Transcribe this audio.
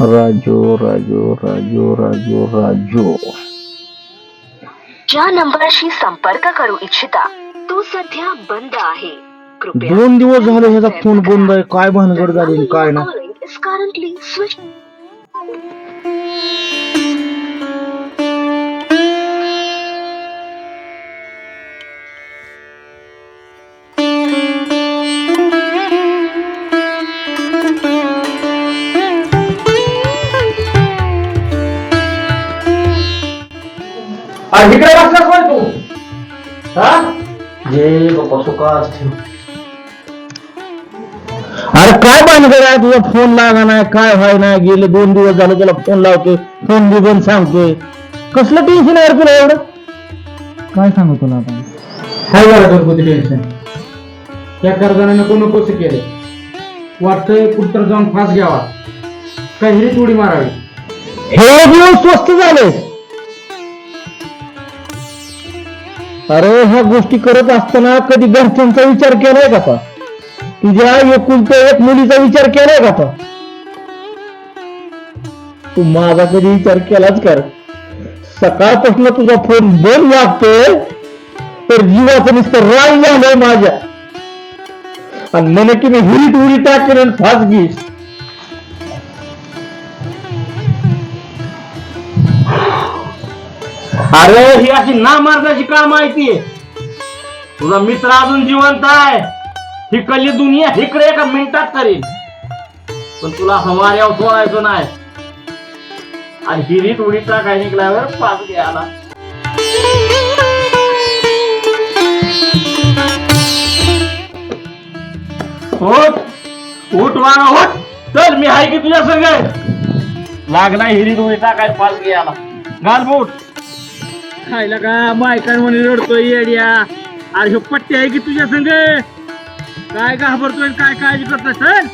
राजू राजू राजू राजू राजू. ज्या नंबरशी संपर्क करू इच्छिता तो सध्या बंद आहे. कृपया दोन दिवस झाले ह्याचा फोन बंद आहे. काय भानगड झाली काय ना is currently switched अरे इकडे बसलास होय तू. हा? जे बाबा सुखास ठेव. अरे काय भानगड आहे? तुझा फोन लागा नाही काय व्हाय नाही गेले दोन दिवस झाले तुला फोन लावते फोन बी बंद सांगते कसलं टेन्शन आहे रे तुला एवढं? काय सांगू तुला आता? काय झालं घरगुती टेन्शन त्या कर्जाने नको नकोसे केले. वाटतंय कुठतर जाऊन फास घ्यावा. काही उडी मारावी. हे दिवस स्वस्त झाले. अरे ह्या गोष्टी करत असताना कधी घरच्यांचा विचार केलाय का पा तुझ्या एकुलत्या एक मुलीचा विचार केलाय का पा तू माझा कधी विचार केलाच कर. सकाळपासून तुझा फोन बंद लागतोय तर जीवाचं नुसतं रान झालंय माझ्या. आणि म्हणे की मी हिरीत उडी टाकेन आणि फास घेईस अरे ही अशी ना मार्गाची का माहिती तुझा मित्र अजून जिवंत आहे. ही कली दुनिया इकडे एका मिनिटात करील पण तुला हमाऱ्यावर सोडायचं नाही. आणि हिरीत उडी टाकाय निघल्यावर पाच घ्यायला. उठ. उठ वागा उठ. चल मी हाय की तुझ्या संग. लागला हिरीत उडी टाकाय पाच घ्यायला. घाल बूट खायला का? बायकां म्हणे रडतोय येड्या. अरे ह्यो पट्टी आहे की तुझ्या संग? काय घाबरतोय काय काळजी करतोय? सर